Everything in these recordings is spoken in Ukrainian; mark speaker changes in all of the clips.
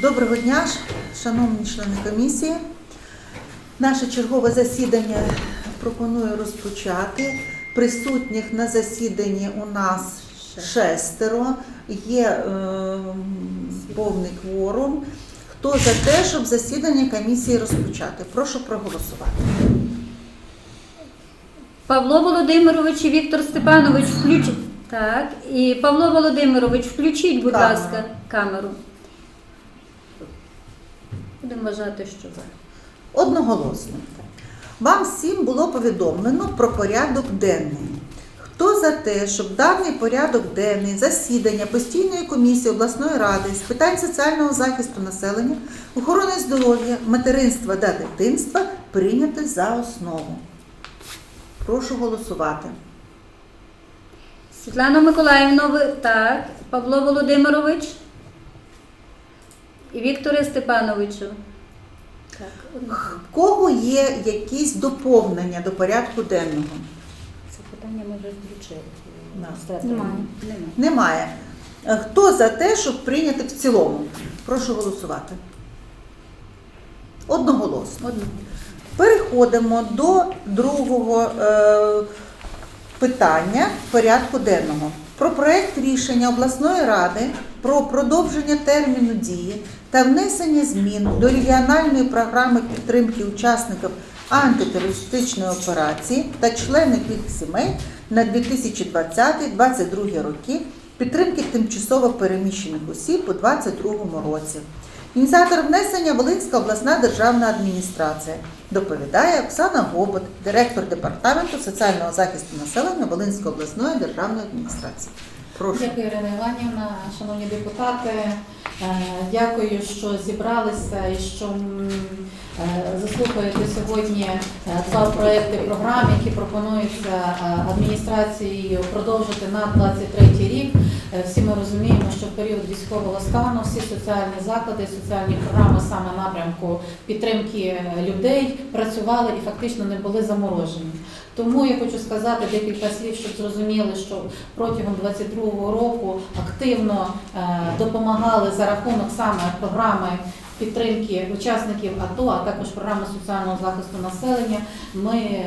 Speaker 1: Доброго дня, шановні члени комісії. Наше чергове засідання пропоную розпочати. Присутніх на засіданні у нас шестеро. Є е, повний кворум. Хто за те, щоб засідання комісії розпочати? Прошу проголосувати.
Speaker 2: Павло Володимирович і Віктор Степанович включіть. Так, і Павло Володимирович, включіть, будь
Speaker 1: Камеру.
Speaker 2: ласка, камеру. Будемо вважати, що за.
Speaker 1: Одноголосно. Вам всім було повідомлено про порядок денний. Хто за те, щоб даний порядок денний засідання постійної комісії обласної ради з питань соціального захисту населення, охорони здоров'я, материнства та дитинства прийняти за основу? Прошу голосувати.
Speaker 2: Світлана Миколаївна, ви так, Павло Володимирович Вікторе Степановичу. Так.
Speaker 1: В кого є якісь доповнення до порядку денного?
Speaker 3: Це питання ми вже включили.
Speaker 2: Немає.
Speaker 3: Немає.
Speaker 1: Немає. Е, Хто за те, щоб прийняти в цілому? Прошу голосувати. Одноголосно.
Speaker 2: Одного.
Speaker 1: Переходимо до другого е, питання порядку денного. Про проект рішення обласної ради про продовження терміну дії та внесення змін до регіональної програми підтримки учасників антитерористичної операції та членів їх сімей на 2020-2022 роки підтримки тимчасово переміщених осіб у 2022 році. Ініціатор внесення Волинська обласна державна адміністрація. Доповідає Оксана Гобот, директор департаменту соціального захисту населення Волинської обласної державної адміністрації. Прошу.
Speaker 3: Дякую, Ірина Іванівна, шановні депутати. Е, Дякую, що зібралися і що е, заслухаєте сьогодні е, два проекти програм, які пропонуються адміністрацією продовжити на 23 рік. Е, Всі ми розуміємо, що в період військового стану всі соціальні заклади, соціальні програми саме напрямку підтримки е, людей працювали і фактично не були заморожені. Тому я хочу сказати декілька слів, щоб зрозуміли, що протягом 22-го року активно е, допомагали за рахунок саме програми підтримки учасників АТО, а також програми соціального захисту населення. Ми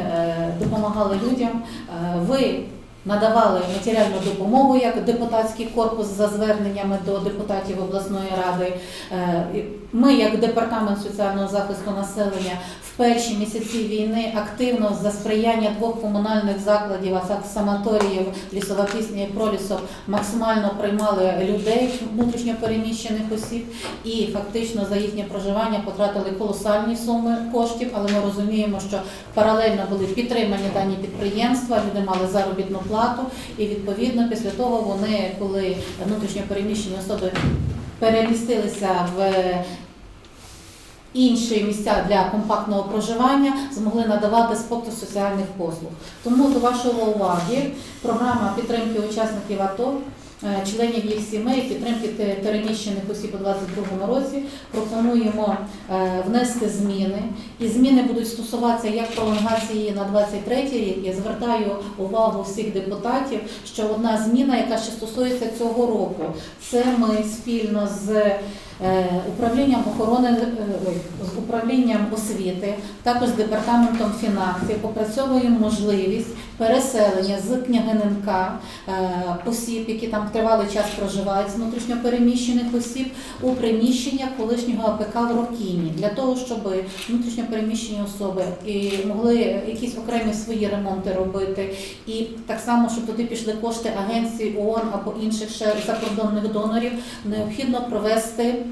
Speaker 3: допомагали людям. Ви надавали матеріальну допомогу як депутатський корпус за зверненнями до депутатів обласної ради. Е, Ми, як департамент соціального захисту населення, в перші місяці війни активно за сприяння двох комунальних закладів, а так санаторіїв Лісова пісня і Пролісок, максимально приймали людей внутрішньопереміщених осіб. І фактично за їхнє проживання потратили колосальні суми коштів, але ми розуміємо, що паралельно були підтримані дані підприємства, люди мали заробітну плату, і відповідно після того вони, коли внутрішньо переміщені особи перемістилися в інші місця для компактного проживання змогли надавати спокій соціальних послуг. Тому до вашої уваги програма підтримки учасників АТО. Е, Членів їх сімей, підтримки переміщених осіб у 2022 році пропонуємо е, внести зміни, і зміни будуть стосуватися як пролонгації на 23 рік. Я звертаю увагу всіх депутатів, що одна зміна, яка ще стосується цього року, це ми спільно з управлінням охорони е, з управлінням освіти, також з департаментом фінансів попрацьовуємо можливість переселення з княгининка е, осіб, які там тривалий час проживають з внутрішньопереміщених осіб у приміщення колишнього АПК в Рокіні. Для того, щоб внутрішньопереміщені особи і могли якісь окремі свої ремонти робити, і так само, щоб туди пішли кошти агенцій ООН або інших ще закордонних донорів, необхідно провести е,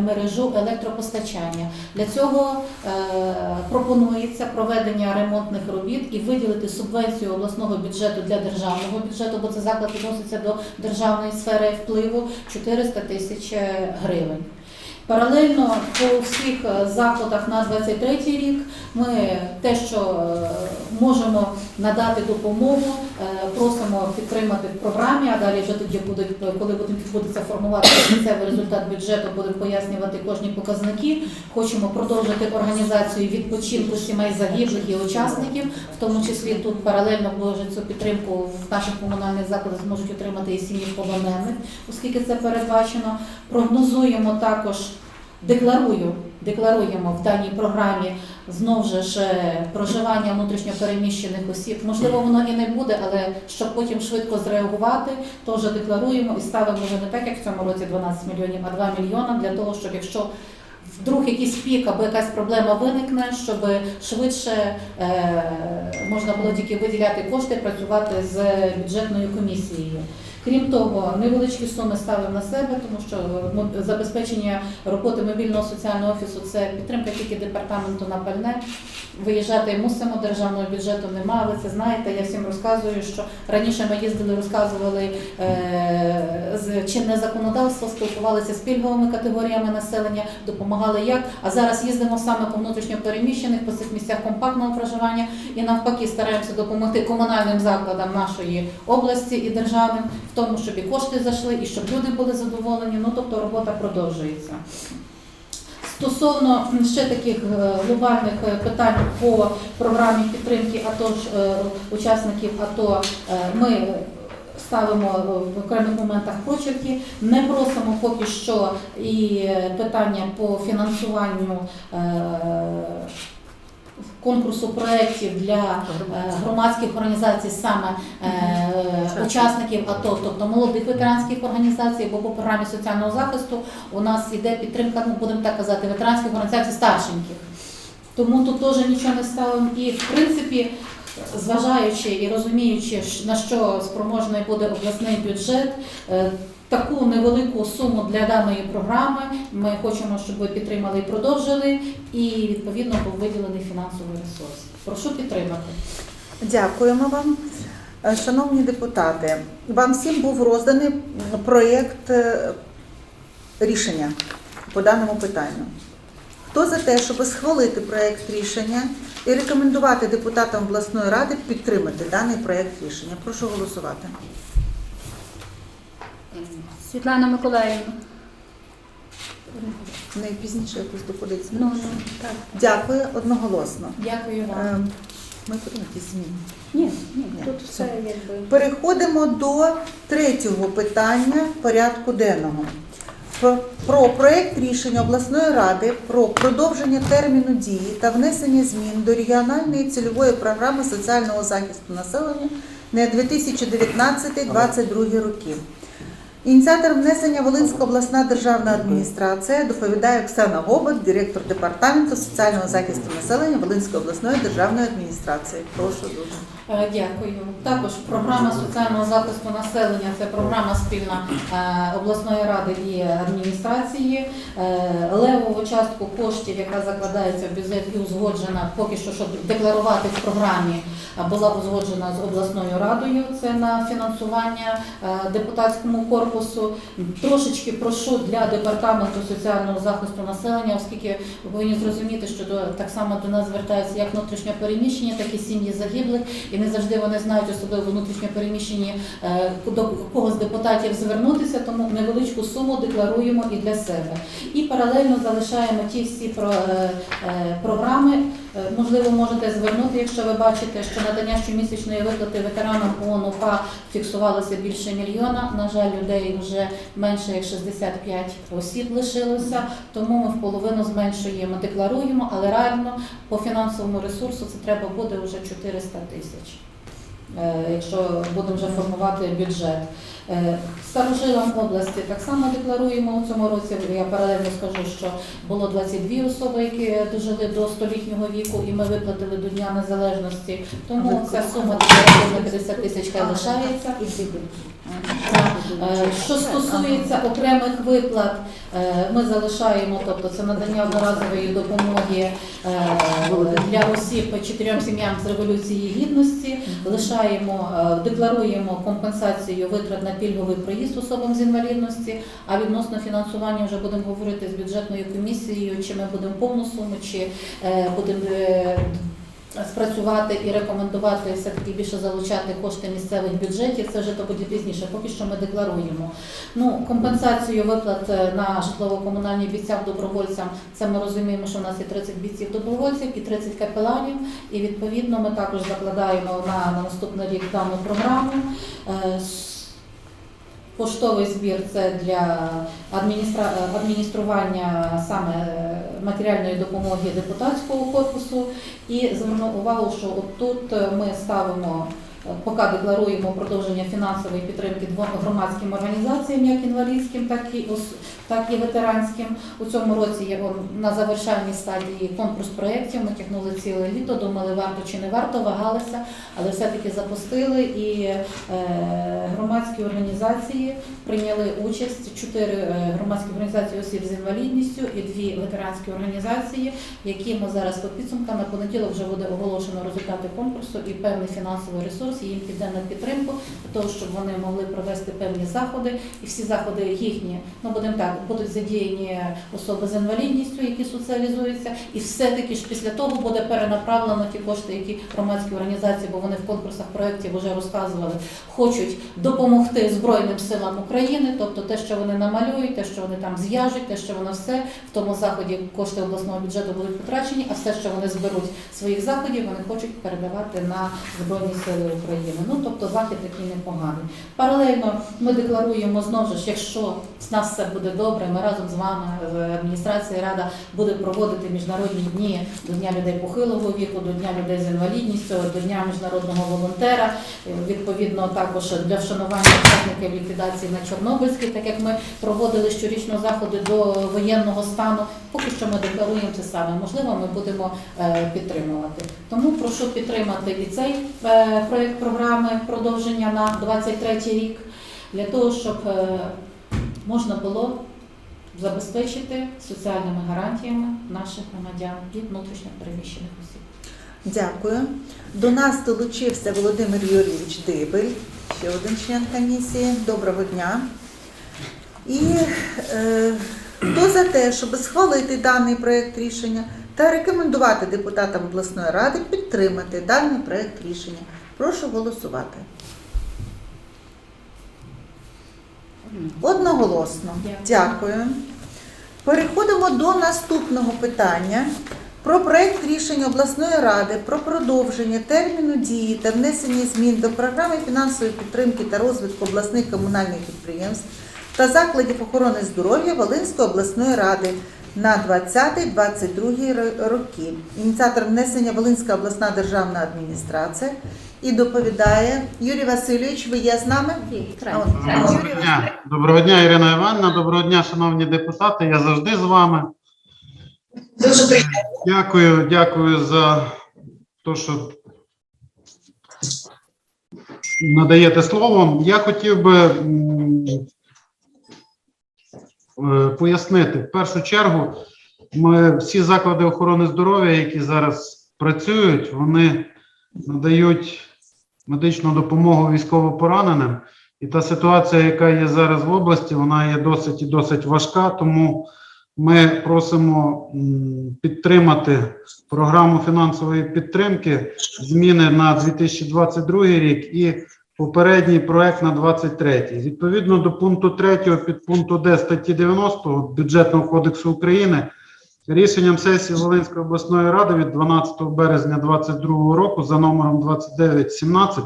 Speaker 3: мережу електропостачання. Для цього е, пропонується проведення ремонтних робіт і виділити субвенцію обласного бюджету для державного бюджету, бо це заклад відноситься до державної сфери впливу 400 тисяч е, гривень. Паралельно по всіх е, заходах на 23 рік ми те, що е, можемо надати допомогу, е, просимо підтримати в програмі, а далі вже тоді буде, коли буде відбудеться формувати кінцевий результат бюджету, будемо пояснювати кожні показники. Хочемо продовжити організацію відпочинку сімей загиблих і учасників, в тому числі тут паралельно цю підтримку в наших комунальних закладах зможуть отримати і сім'ї полонених, оскільки це передбачено. Прогнозуємо також декларую, декларуємо в даній програмі знову же ж е, проживання внутрішньопереміщених осіб. Можливо, воно і не буде, але щоб потім швидко зреагувати, то вже декларуємо і ставимо вже не так, як в цьому році 12 мільйонів, а 2 мільйони для того, щоб якщо вдруг якийсь пік або якась проблема виникне, щоб швидше е, можна було тільки виділяти кошти, працювати з бюджетною комісією. Крім того, невеличкі суми ставимо на себе, тому що забезпечення роботи мобільного соціального офісу це підтримка тільки департаменту на пальне. Виїжджати мусимо, державного бюджету немає. Ви це знаєте. Я всім розказую, що раніше ми їздили, розказували е, з чинне законодавство, спілкувалися з пільговими категоріями населення, допомагали як. А зараз їздимо саме по внутрішньо переміщених, по цих місцях компактного проживання і навпаки стараємося допомогти комунальним закладам нашої області і державним тому, щоб і кошти зайшли, і щоб люди були задоволені. Ну тобто робота продовжується. Стосовно ще таких е, глобальних е, питань по програмі підтримки АТО е, учасників АТО, ми ставимо в окремих моментах прочерки. Не просимо поки що і питання по фінансуванню конкурсу проєктів для е, громадських організацій саме е, учасників АТО, тобто молодих ветеранських організацій, бо по програмі соціального захисту у нас іде підтримка, ну будемо так казати, ветеранських організацій старшеньких. Тому тут теж нічого не ставимо. І в принципі, зважаючи і розуміючи, на що спроможний буде обласний бюджет, е, таку невелику суму для даної програми ми хочемо, щоб ви підтримали і продовжили, і відповідно був виділений фінансовий ресурс. Прошу підтримати.
Speaker 1: Дякуємо вам. Е, Шановні депутати, вам всім був розданий проєкт е, рішення по даному питанню. Хто за те, щоб схвалити проєкт рішення і рекомендувати депутатам обласної ради підтримати даний проєкт рішення? Прошу голосувати.
Speaker 2: Світлана Миколаївна.
Speaker 1: Найпізніше якось доходить.
Speaker 2: Ну, ну, так.
Speaker 1: Дякую одноголосно.
Speaker 3: Дякую вам.
Speaker 1: Е, Ми будемо якісь зміни.
Speaker 2: Ні, ні,
Speaker 1: Ні,
Speaker 2: тут
Speaker 1: все.
Speaker 2: якби.
Speaker 1: Переходимо до третього питання порядку денного. Про- Про проект рішення обласної ради про продовження терміну дії та внесення змін до регіональної цільової програми соціального захисту населення на 2019-2022 роки. Ініціатор внесення Волинська обласна державна адміністрація доповідає Оксана Гобот, директор департаменту соціального захисту населення Волинської обласної державної адміністрації. Прошу дуже.
Speaker 3: Е, Дякую. Також програма соціального захисту населення це програма спільна е, обласної ради і адміністрації. Е, Левову частку коштів, яка закладається в бюджет і узгоджена поки що, щоб декларувати в програмі, була узгоджена з обласною радою. Це на фінансування депутатському корпусу. Трошечки прошу для департаменту соціального захисту населення, оскільки ви повинні зрозуміти, що до так само до нас звертаються як внутрішньо переміщені, так і сім'ї загиблих, і не завжди вони знають, особливо внутрішньо переміщені, е, до кого з депутатів звернутися, тому невеличку суму декларуємо і для себе. І паралельно залишаємо ті всі про, е, е, програми. Е, Можливо, можете звернути, якщо ви бачите, що надання щомісячної виплати ветеранам ООН УПА фіксувалося більше мільйона. На жаль, людей вже менше як 65 осіб лишилося, тому ми в половину зменшуємо, декларуємо, але реально по фінансовому ресурсу це треба буде вже 400 тисяч. Е, Якщо будемо вже формувати бюджет. Е, Старожилам області так само декларуємо у цьому році. Я паралельно скажу, що було 22 особи, які дожили до столітнього віку, і ми виплатили до Дня Незалежності. Тому ця сума на 50 тисяч лишається. Е, Що стосується окремих виплат, е, ми залишаємо, тобто це надання одноразової допомоги е, для осіб чотирьом сім'ям з революції гідності. Лишаємо, декларуємо компенсацію витрат на пільговий проїзд особам з інвалідності. А відносно фінансування вже будемо говорити з бюджетною комісією, чи ми будемо повну суму, чи будемо. Е, Спрацювати і рекомендувати все таки більше залучати кошти місцевих бюджетів. Це вже то буде пізніше. Поки що ми декларуємо. Ну компенсацію виплат е, на житлово-комунальні бійцям добровольцям. Це ми розуміємо, що в нас є 30 бійців добровольців і 30 капеланів. І відповідно ми також закладаємо на, на наступний рік дану програму. Поштовий збір це для адміністрування саме е, матеріальної допомоги депутатського корпусу. І зверну увагу, що тут е, ми ставимо, поки декларуємо продовження фінансової підтримки громадським організаціям, як інвалідським, так і так і ветеранським. У цьому році є на завершальній стадії конкурс проєктів. Ми тягнули ціле літо, думали, варто чи не варто, вагалися, але все-таки запустили і е, громадські організації прийняли участь. Чотири е, громадські організації осіб з інвалідністю і дві ветеранські організації, які ми зараз по підсумкам на понеділок вже буде оголошено результати конкурсу і певний фінансовий ресурс їм піде на підтримку для того, щоб вони могли провести певні заходи. І всі заходи їхні, ну будемо так, будуть задіяні особи з інвалідністю, які соціалізуються, і все-таки ж після того буде перенаправлено ті кошти, які громадські організації, бо вони в конкурсах проєктів вже розказували, хочуть допомогти Збройним силам України, тобто те, що вони намалюють, те, що вони там зв'яжуть, те, що воно все в тому заході кошти обласного бюджету будуть потрачені, а все, що вони зберуть своїх заходів, вони хочуть передавати на Збройні Сили України. Ну тобто захід такий непоганий. Паралельно ми декларуємо знову ж, якщо з нас все буде добре, ми разом з вами, з адміністрацією рада буде проводити міжнародні дні до Дня людей похилого віку, до Дня людей з інвалідністю, до Дня міжнародного волонтера. Е, Відповідно, також для вшанування учасників ліквідації на Чорнобильській, так як ми проводили щорічно заходи до воєнного стану. Поки що ми декларуємо це саме. Можливо, ми будемо е, підтримувати. Тому прошу підтримати і цей е, проект програми продовження на 23 рік для того, щоб е, можна було забезпечити соціальними гарантіями наших громадян і внутрішньо переміщених осіб.
Speaker 1: Дякую. До нас долучився Володимир Юрійович Дибель, ще один член комісії. Доброго дня. І е, хто за те, щоб схвалити даний проєкт рішення та рекомендувати депутатам обласної ради підтримати даний проєкт рішення? Прошу голосувати. Одноголосно.
Speaker 3: Дякую.
Speaker 1: Переходимо до наступного питання про проект рішення обласної ради про продовження терміну дії та внесення змін до програми фінансової підтримки та розвитку обласних комунальних підприємств та закладів охорони здоров'я Волинської обласної ради на 20-22 ро- роки. Ініціатор внесення Волинська обласна державна адміністрація і доповідає Юрій Васильович. Ви є з нами?
Speaker 4: Доброго дня. Доброго дня, Ірина Іванівна. Доброго дня, шановні депутати. Я завжди з вами.
Speaker 5: Дуже приємно.
Speaker 4: Дякую, дякую за те, що надаєте слово. Я хотів би е, пояснити. В першу чергу, ми всі заклади охорони здоров'я, які зараз працюють, вони надають медичну допомогу військовополоненим. І та ситуація, яка є зараз в області, вона є досить і досить важка. Тому ми просимо підтримати програму фінансової підтримки, зміни на 2022 рік і попередній проект на 23. Відповідно до пункту 3 підпункту Д статті 90 бюджетного кодексу України. Рішенням сесії Волинської обласної ради від 12 березня 2022 року за номером 2917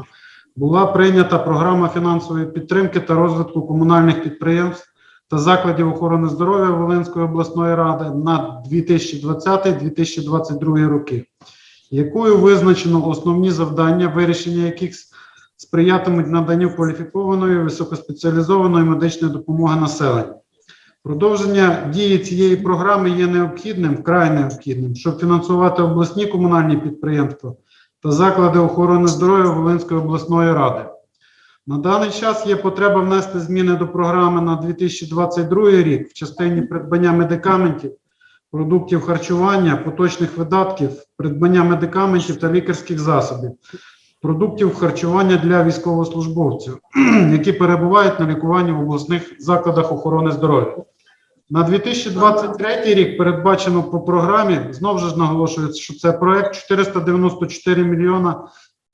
Speaker 4: була прийнята програма фінансової підтримки та розвитку комунальних підприємств та закладів охорони здоров'я Волинської обласної ради на 2020-2022 роки, якою визначено основні завдання, вирішення яких сприятимуть наданню кваліфікованої високоспеціалізованої медичної допомоги населенню. Продовження дії цієї програми є необхідним, вкрай необхідним, щоб фінансувати обласні комунальні підприємства та заклади охорони здоров'я Волинської обласної ради. На даний час є потреба внести зміни до програми на 2022 рік в частині придбання медикаментів, продуктів харчування, поточних видатків, придбання медикаментів та лікарських засобів, продуктів харчування для військовослужбовців, які перебувають на лікуванні в обласних закладах охорони здоров'я. На 2023 рік передбачено по програмі, знову ж наголошується, що це проект 494 мільйона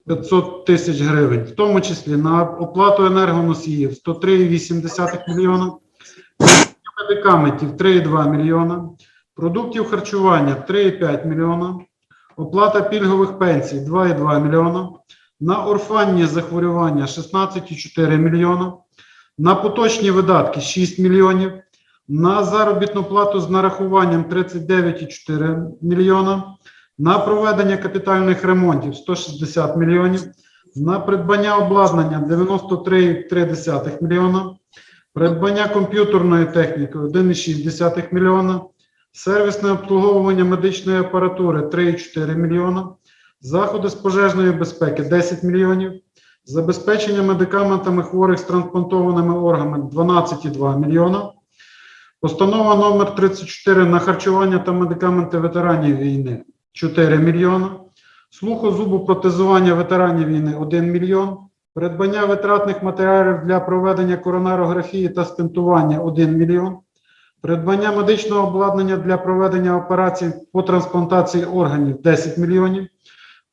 Speaker 4: 500 тисяч гривень, в тому числі на оплату енергоносіїв 103,8 мільйона, медикаментів 3,2 мільйона, продуктів харчування 3,5 мільйона, оплата пільгових пенсій 2,2 мільйона, на орфанні захворювання 16,4 мільйона, На поточні видатки 6 мільйонів. На заробітну плату з нарахуванням 39,4 мільйона. На проведення капітальних ремонтів 160 мільйонів. На придбання обладнання 93,3 мільйона. Придбання комп'ютерної техніки 1,6 мільйона. Сервісне обслуговування медичної апаратури 3,4 мільйона. Заходи з пожежної безпеки 10 мільйонів. Забезпечення медикаментами хворих з трансплантованими органами 12,2 мільйона. Постанова номер 34 на харчування та медикаменти ветеранів війни 4 мільйона. Слухозубопротезування ветеранів війни 1 мільйон. Придбання витратних матеріалів для проведення коронарографії та стентування 1 мільйон. Придбання медичного обладнання для проведення операцій по трансплантації органів 10 мільйонів.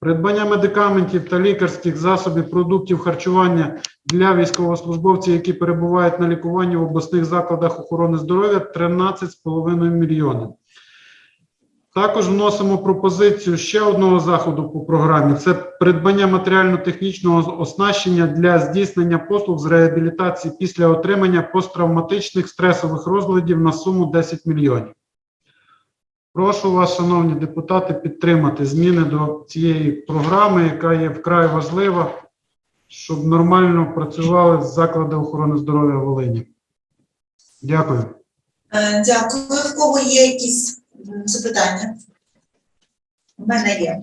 Speaker 4: Придбання медикаментів та лікарських засобів продуктів харчування для військовослужбовців, які перебувають на лікуванні в обласних закладах охорони здоров'я 13,5 мільйонів. Також вносимо пропозицію ще одного заходу по програмі: це придбання матеріально-технічного оснащення для здійснення послуг з реабілітації після отримання посттравматичних стресових розладів на суму 10 мільйонів. Прошу вас, шановні депутати, підтримати зміни до цієї програми, яка є вкрай важлива, щоб нормально працювали заклади охорони здоров'я Волині. Дякую.
Speaker 5: Е, Дякую. В кого є якісь запитання? У мене є.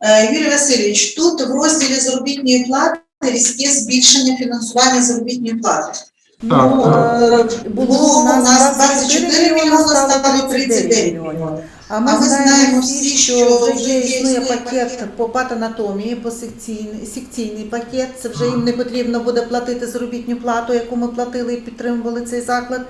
Speaker 5: Е, Юрій Васильович, тут в розділі заробітної плати різке збільшення фінансування заробітної плати.
Speaker 4: Так,
Speaker 1: Ну,
Speaker 4: так.
Speaker 1: е, було у нас 24 мільйони, стало 39 мільйонів. А ми
Speaker 5: А ми
Speaker 1: знаємо всі,
Speaker 5: всі,
Speaker 1: що вже є існує пакет по патанатомії, по секційний, секційний пакет. Це вже їм не потрібно буде платити заробітну плату, яку ми платили і підтримували цей заклад.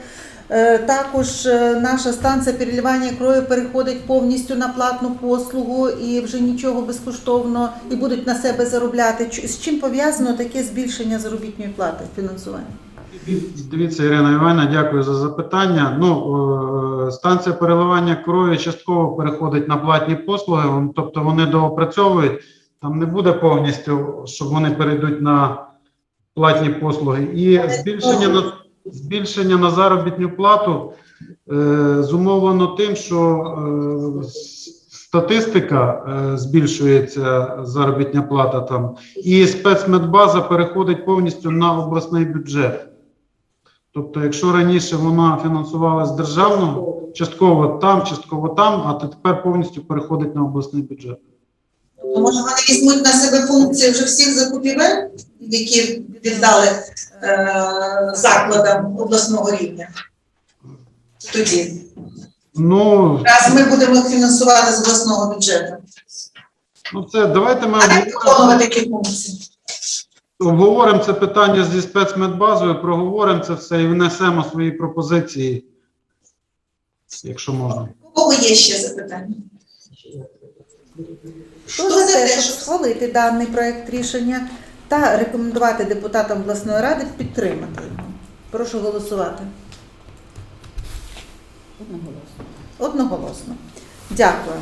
Speaker 1: Е, Також е, наша станція переливання крові переходить повністю на платну послугу і вже нічого безкоштовно і будуть на себе заробляти. З чим пов'язано таке збільшення заробітної плати фінансування?
Speaker 4: Дивіться, Ірина Івановна, дякую за запитання. Ну, е, станція переливання крові частково переходить на платні послуги, тобто вони доопрацьовують. Там не буде повністю, щоб вони перейдуть на платні послуги. І збільшення на збільшення на заробітну плату е, зумовлено тим, що е, статистика збільшується заробітня плата там, і спецмедбаза переходить повністю на обласний бюджет. Тобто, якщо раніше вона фінансувалась з державного, частково там, частково там, а тепер повністю переходить на обласний бюджет.
Speaker 5: То може вони візьмуть на себе функції вже всіх закупівель, які віддали е, закладам обласного рівня? Тоді.
Speaker 4: Ну,
Speaker 5: Раз ми будемо їх фінансувати з обласного бюджету.
Speaker 4: ну це давайте ми
Speaker 5: А
Speaker 4: обговоримо,
Speaker 5: виконувати такі функції.
Speaker 4: Обговоримо це питання зі спецмедбазою, проговоримо це все і внесемо свої пропозиції, якщо можна.
Speaker 5: У кого є ще запитання?
Speaker 1: Хто за те, щоб схвалити даний проект рішення та рекомендувати депутатам обласної ради підтримати його? Прошу голосувати. Одноголосно. Дякую.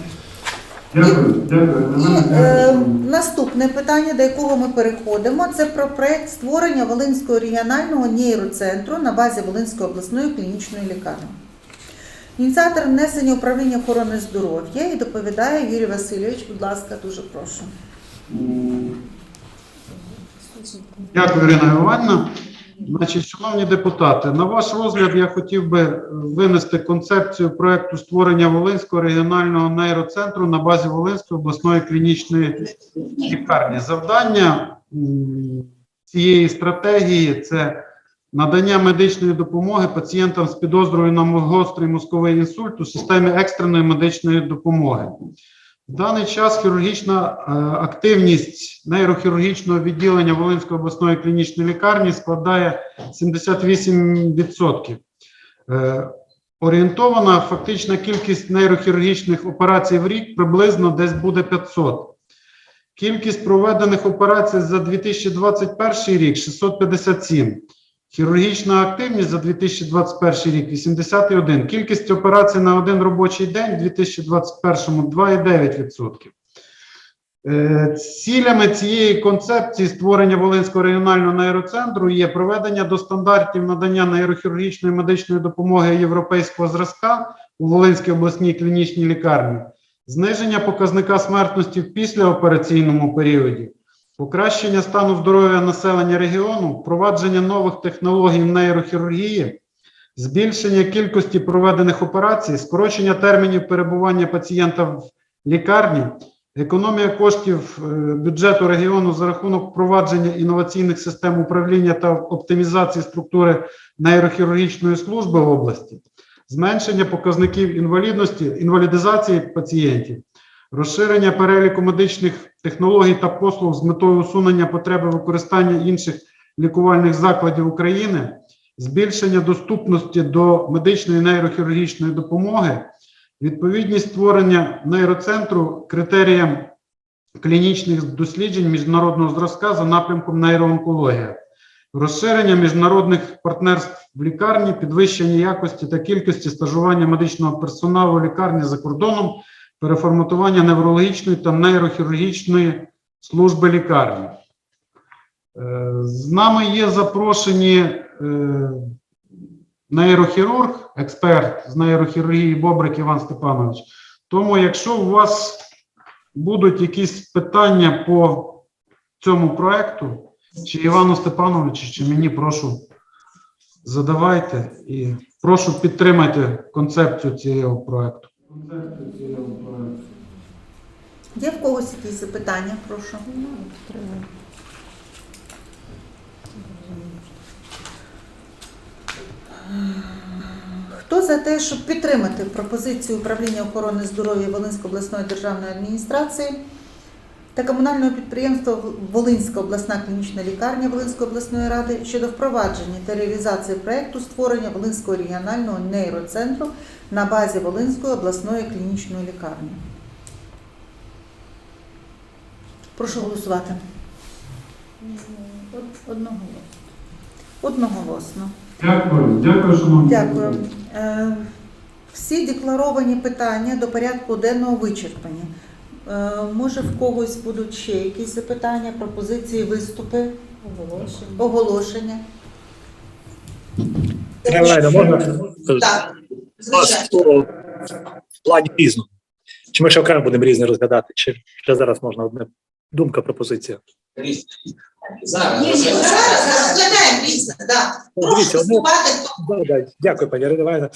Speaker 4: Дякую, дякую.
Speaker 1: І е, наступне питання, до якого ми переходимо, це про проект створення Волинського регіонального нейроцентру на базі Волинської обласної клінічної лікарні. Ініціатор внесення управління охорони здоров'я і доповідає Юрій Васильович. Будь ласка, дуже прошу.
Speaker 4: Дякую, Ірина Іванівна. Значить, шановні депутати, на ваш розгляд я хотів би винести концепцію проекту створення Волинського регіонального нейроцентру на базі Волинської обласної клінічної лікарні. Завдання цієї стратегії це надання медичної допомоги пацієнтам з підозрою на гострий мозковий інсульт у системі екстреної медичної допомоги. В даний час хірургічна е, активність нейрохірургічного відділення Волинської обласної клінічної лікарні складає 78%. Е, Орієнтована фактична кількість нейрохірургічних операцій в рік приблизно десь буде 500. Кількість проведених операцій за 2021 рік 657. Хірургічна активність за 2021 рік 81. Кількість операцій на один робочий день у 2021 2,9%. Е, Цілями цієї концепції створення Волинського регіонального нейроцентру є проведення до стандартів надання нейрохірургічної медичної допомоги європейського зразка у Волинській обласній клінічній лікарні, зниження показника смертності в післяопераційному періоді, покращення стану здоров'я населення регіону, впровадження нових технологій в нейрохірургії, збільшення кількості проведених операцій, скорочення термінів перебування пацієнта в лікарні, економія коштів е, бюджету регіону за рахунок впровадження інноваційних систем управління та оптимізації структури нейрохірургічної служби в області, зменшення показників інвалідності, інвалідизації пацієнтів, розширення переліку медичних технологій та послуг з метою усунення потреби використання інших лікувальних закладів України, збільшення доступності до медичної нейрохірургічної допомоги, відповідність створення нейроцентру критеріям клінічних досліджень міжнародного зразка за напрямком нейроонкологія, розширення міжнародних партнерств в лікарні, підвищення якості та кількості стажування медичного персоналу лікарні за кордоном, переформатування неврологічної та нейрохірургічної служби лікарні. Е, З нами є запрошені е, нейрохірург, експерт з нейрохірургії Бобрик Іван Степанович. Тому, якщо у вас будуть якісь питання по цьому проекту, чи Івану Степановичу, чи мені, прошу задавайте і прошу підтримайте концепцію цього проекту.
Speaker 1: Є в когось якісь запитання? Прошу. Хто за те, щоб підтримати пропозицію управління охорони здоров'я Волинської обласної державної адміністрації та комунального підприємства Волинська обласна клінічна лікарня Волинської обласної ради щодо впровадження та реалізації проекту створення Волинського регіонального нейроцентру на базі Волинської обласної клінічної лікарні? Прошу голосувати.
Speaker 2: Одного.
Speaker 1: Одноголосно.
Speaker 4: Дякую, дякую, шановні.
Speaker 1: Дякую. Е, Всі декларовані питання до порядку денного вичерпані. Е, Може, в когось будуть ще якісь запитання, пропозиції, виступи, оголошення?
Speaker 6: Можна
Speaker 5: Так, звичайно.
Speaker 6: в плані різно? Чи ми ще окремо будемо різне розглядати, чи вже зараз можна одне думка, пропозиція?
Speaker 5: Зараз зараз розглядаємо різне, так. Прошу
Speaker 6: Дякую, пані Ірина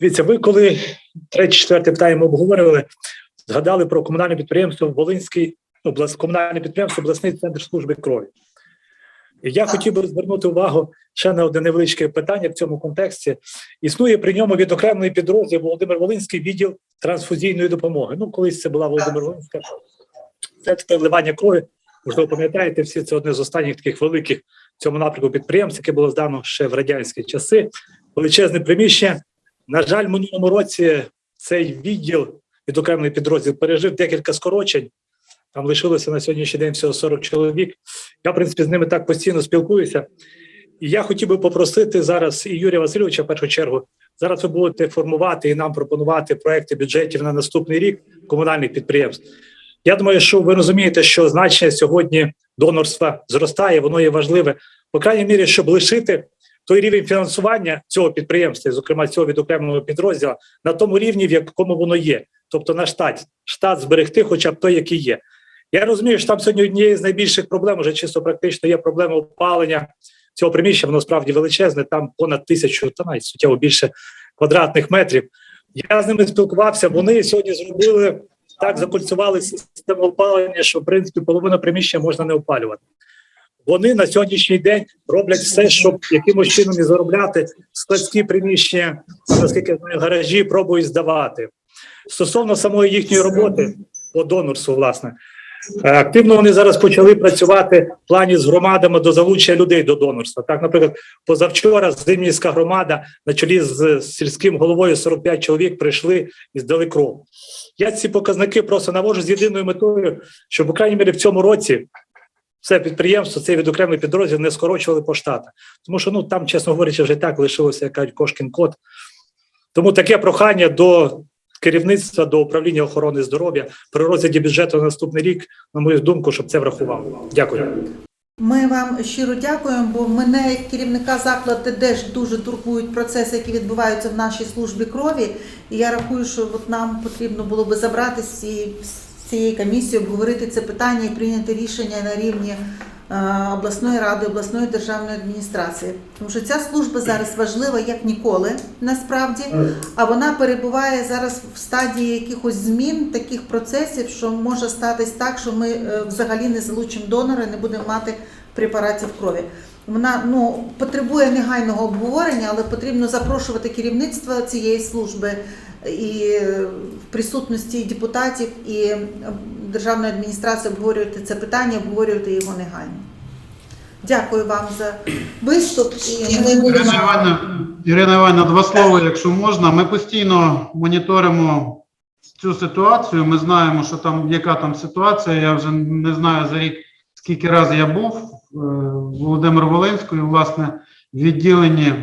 Speaker 6: Дивіться, ви коли третє, четверте питання ми обговорювали, згадали про комунальне підприємство Волинський область, комунальне підприємство обласний центр служби крові. Я хотів би звернути увагу ще на одне невеличке питання в цьому контексті. Існує при ньому відокремлений підрозділ Володимир Волинський відділ трансфузійної допомоги. Ну, колись це була Володимир Волинська. Це переливання крові. Можливо, пам'ятаєте, всі це одне з останніх таких великих в цьому напрямку підприємств, яке було здано ще в радянські часи. Величезне приміщення. На жаль, в минулому році цей відділ, відокремлений підрозділ, пережив декілька скорочень. Там лишилося на сьогоднішній день всього 40 чоловік. Я, в принципі, з ними так постійно спілкуюся. І я хотів би попросити зараз і Юрія Васильовича, в першу чергу, зараз ви будете формувати і нам пропонувати проекти бюджетів на наступний рік комунальних підприємств. Я думаю, що ви розумієте, що значення сьогодні донорства зростає, воно є важливе, по крайній мірі, щоб лишити той рівень фінансування цього підприємства, зокрема цього відокремленого підрозділу, на тому рівні, в якому воно є, тобто на штат, штат зберегти, хоча б той, який є. Я розумію, що там сьогодні однією з найбільших проблем, вже чисто практично, є проблема опалення цього приміщення, воно справді величезне, там понад тисячу, та навіть суттєво більше квадратних метрів. Я з ними спілкувався. Вони сьогодні зробили так, закольцювали систему опалення, що в принципі половину приміщення можна не опалювати. Вони на сьогоднішній день роблять все, щоб якимось чином і заробляти складські приміщення, наскільки я знаю, гаражі пробують здавати. Стосовно самої їхньої роботи по донорству, власне, е, активно вони зараз почали працювати в плані з громадами до залучення людей до донорства. Так, наприклад, позавчора Зимнівська громада на чолі з сільським головою 45 чоловік прийшли і здали кров. Я ці показники просто навожу з єдиною метою, щоб, по крайній мірі, в цьому році це підприємство, цей відокремий підрозділ не скорочували по штатах. Тому що ну там, чесно говорячи, вже так лишилося як кажуть, кошкін код. Тому таке прохання до керівництва до управління охорони здоров'я при розгляді бюджету на наступний рік, на мою думку, щоб це врахували. Дякую.
Speaker 1: Ми вам щиро дякуємо, бо мене як керівника закладу теж дуже турбують процеси, які відбуваються в нашій службі крові. І я рахую, що от нам потрібно було би забрати з цієї, комісії, обговорити це питання і прийняти рішення на рівні е, обласної ради, обласної державної адміністрації. Тому що ця служба зараз важлива як ніколи, насправді, а вона перебуває зараз в стадії якихось змін, таких процесів, що може статись так, що ми е, взагалі не залучимо донора, не будемо мати препаратів крові. Вона ну потребує негайного обговорення, але потрібно запрошувати керівництво цієї служби і в присутності депутатів і е, державної адміністрації обговорювати це питання, обговорювати його негайно. Дякую вам за виступ і ми
Speaker 4: Ірина Івановна, Ірина Івановна, два слова, якщо можна. Ми постійно моніторимо цю ситуацію. Ми знаємо, що там яка там ситуація. Я вже не знаю за рік, скільки разів я був е, Володимир Волинської, власне, в відділенні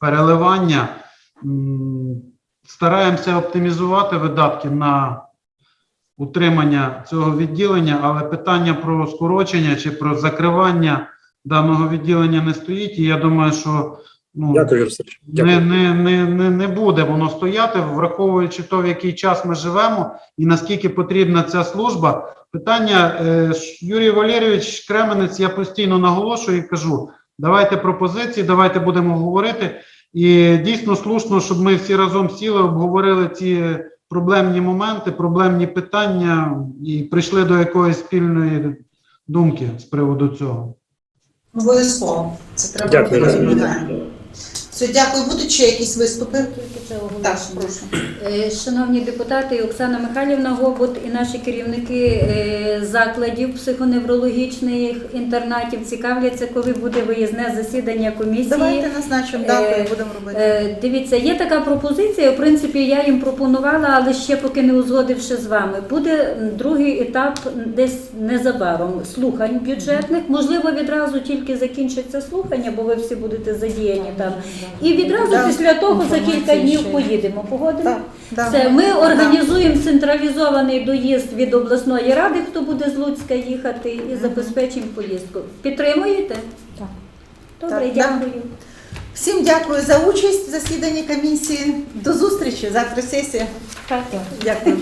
Speaker 4: переливання. Стараємося оптимізувати видатки на утримання цього відділення, але питання про скорочення чи про закривання даного відділення не стоїть. І я думаю, що ну,
Speaker 6: Дякую, Дякую.
Speaker 4: не, не, не, не буде воно стояти, враховуючи то, в який час ми живемо і наскільки потрібна ця служба. Питання е, Юрій Валерійович Кременець, я постійно наголошую і кажу: давайте пропозиції, давайте будемо говорити. І дійсно слушно, щоб ми всі разом сіли, обговорили ці проблемні моменти, проблемні питання і прийшли до якоїсь спільної думки з приводу цього.
Speaker 5: обов'язково. Це треба
Speaker 6: Дякую.
Speaker 5: Все, дякую. Будуть ще якісь виступи?
Speaker 2: Тільки це
Speaker 5: Так,
Speaker 2: оголошення.
Speaker 5: прошу.
Speaker 2: Е, Шановні депутати, Оксана Михайлівна Гобут і наші керівники е, закладів психоневрологічних інтернатів цікавляться, коли буде виїзне засідання комісії.
Speaker 1: давайте назначимо дату
Speaker 2: Е,
Speaker 1: і будемо робити.
Speaker 2: Е, Дивіться, є така пропозиція. В принципі, я їм пропонувала, але ще поки не узгодивши з вами. Буде м, другий етап десь незабаром слухань бюджетних. Можливо, відразу тільки закінчаться слухання, бо ви всі будете задіяні там. І відразу
Speaker 1: Да.
Speaker 2: після того за кілька
Speaker 3: Інформації
Speaker 2: днів
Speaker 3: ще.
Speaker 2: поїдемо. Погодимо?
Speaker 1: Так.
Speaker 2: Все, ми організуємо централізований доїзд від обласної ради, хто буде з Луцька їхати, і забезпечимо поїздку. Підтримуєте?
Speaker 3: Так.
Speaker 2: Добре,
Speaker 1: Так, да.
Speaker 2: дякую.
Speaker 1: Всім дякую за участь в засіданні комісії. До зустрічі. Завтра сесія.
Speaker 2: Так.
Speaker 1: Дякую.